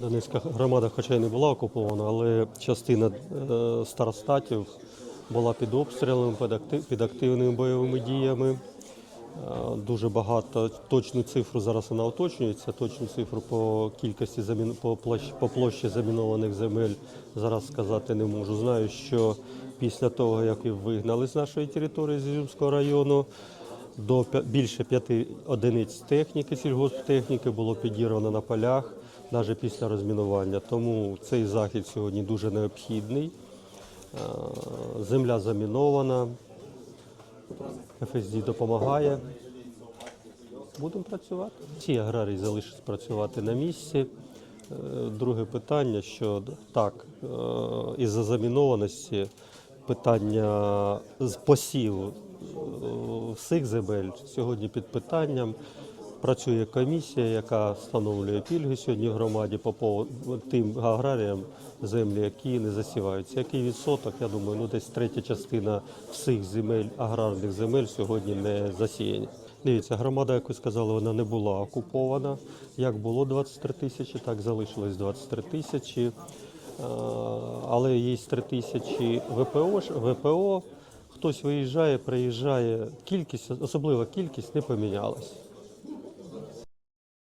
Донецька громада, хоча й не була окупована, але частина е, старостатів була під обстрілами, під, активними бойовими діями. Е, Дуже багато точну цифру зараз вона уточнюється. Точну цифру по кількості замін по площі, по площі замінованих земель зараз сказати не можу. Знаю, що після того, як їх вигнали з нашої території з Ізюмського району, до більше п'яти одиниць техніки, сільгосптехніки було підірвано на полях, навіть після розмінування. Тому цей захід сьогодні дуже необхідний. Е, Земля замінована, ФСД допомагає. Будемо працювати. Всі аграрії залишаться працювати на місці. Е, Друге питання, що так, е, із-за замінованості питання з посіву всіх земель сьогодні під питанням. Працює комісія, яка встановлює пільги сьогодні в громаді по тим аграріям землі, які не засіваються. Який відсоток? Я думаю, ну десь третя частина всіх земель, аграрних земель сьогодні не засіяні. Дивіться, громада, як ви сказали, вона не була окупована. Як було 23 тисячі, так залишилось 23 тисячі. Е, Але є 3 тисячі ВПО, ВПО. Хтось виїжджає, приїжджає. Кількість, особлива кількість не помінялась.